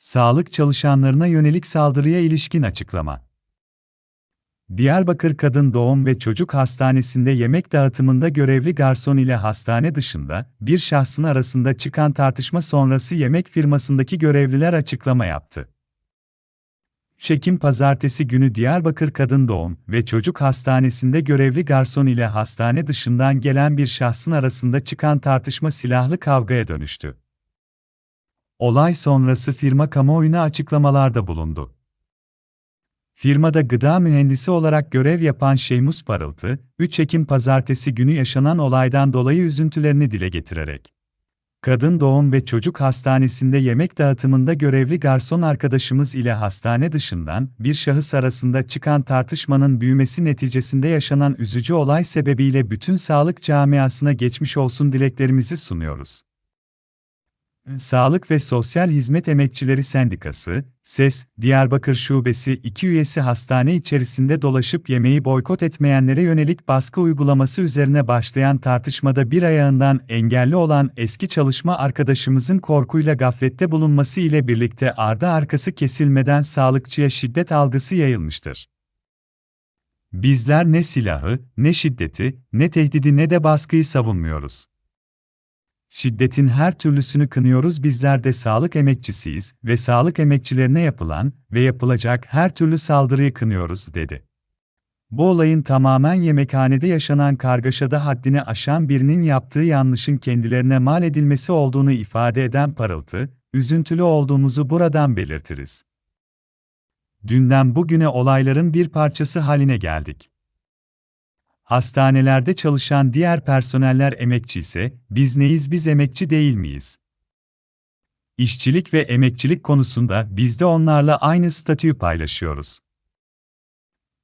Sağlık çalışanlarına yönelik saldırıya ilişkin açıklama. Diyarbakır Kadın Doğum ve Çocuk Hastanesi'nde yemek dağıtımında görevli garson ile hastane dışında bir şahsın arasında çıkan tartışma sonrası yemek firmasındaki görevliler açıklama yaptı. Çekim pazartesi günü Diyarbakır Kadın Doğum ve Çocuk Hastanesi'nde görevli garson ile hastane dışından gelen bir şahsın arasında çıkan tartışma silahlı kavgaya dönüştü. Olay sonrası firma kamuoyuna açıklamalarda bulundu. Firmada gıda mühendisi olarak görev yapan Şeymus Parıltı, 3 Ekim pazartesi günü yaşanan olaydan dolayı üzüntülerini dile getirerek, Kadın Doğum ve Çocuk Hastanesi'nde yemek dağıtımında görevli garson arkadaşımız ile hastane dışından bir şahıs arasında çıkan tartışmanın büyümesi neticesinde yaşanan üzücü olay sebebiyle bütün sağlık camiasına geçmiş olsun dileklerimizi sunuyoruz. Sağlık ve Sosyal Hizmet Emekçileri Sendikası, SES, Diyarbakır Şubesi 2 üyesi hastane içerisinde dolaşıp yemeği boykot etmeyenlere yönelik baskı uygulaması üzerine başlayan tartışmada bir ayağından engelli olan eski çalışma arkadaşımızın korkuyla gaflette bulunması ile birlikte ardı arkası kesilmeden sağlıkçıya şiddet algısı yayılmıştır. Bizler ne silahı, ne şiddeti, ne tehdidi ne de baskıyı savunmuyoruz. Şiddetin her türlüsünü kınıyoruz bizler de sağlık emekçisiyiz ve sağlık emekçilerine yapılan ve yapılacak her türlü saldırıyı kınıyoruz, dedi. Bu olayın tamamen yemekhanede yaşanan kargaşada haddini aşan birinin yaptığı yanlışın kendilerine mal edilmesi olduğunu ifade eden parıltı, üzüntülü olduğumuzu buradan belirtiriz. Dünden bugüne olayların bir parçası haline geldik. Hastanelerde çalışan diğer personeller emekçi ise, biz neyiz biz emekçi değil miyiz? İşçilik ve emekçilik konusunda biz de onlarla aynı statüyü paylaşıyoruz.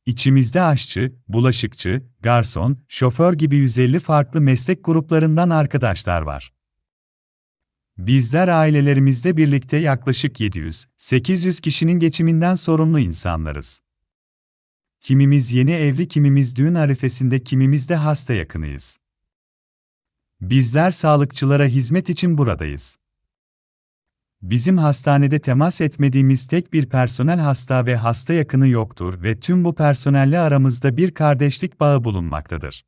İçimizde aşçı, bulaşıkçı, garson, şoför gibi 150 farklı meslek gruplarından arkadaşlar var. Bizler ailelerimizle birlikte yaklaşık 700-800 kişinin geçiminden sorumlu insanlarız. Kimimiz yeni evli, kimimiz düğün arifesinde, kimimiz de hasta yakınıyız. Bizler sağlıkçılara hizmet için buradayız. Bizim hastanede temas etmediğimiz tek bir personel hasta ve hasta yakını yoktur ve tüm bu personelle aramızda bir kardeşlik bağı bulunmaktadır.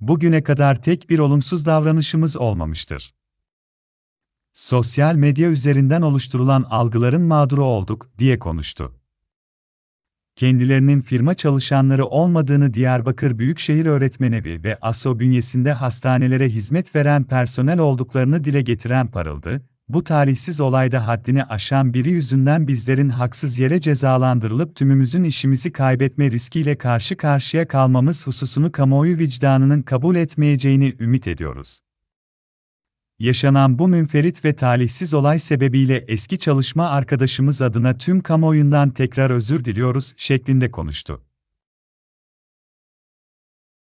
Bugüne kadar tek bir olumsuz davranışımız olmamıştır. Sosyal medya üzerinden oluşturulan algıların mağduru olduk diye konuştu kendilerinin firma çalışanları olmadığını Diyarbakır Büyükşehir Öğretmenevi ve ASO bünyesinde hastanelere hizmet veren personel olduklarını dile getiren Parıldı, bu talihsiz olayda haddini aşan biri yüzünden bizlerin haksız yere cezalandırılıp tümümüzün işimizi kaybetme riskiyle karşı karşıya kalmamız hususunu kamuoyu vicdanının kabul etmeyeceğini ümit ediyoruz. Yaşanan bu münferit ve talihsiz olay sebebiyle eski çalışma arkadaşımız adına tüm kamuoyundan tekrar özür diliyoruz şeklinde konuştu.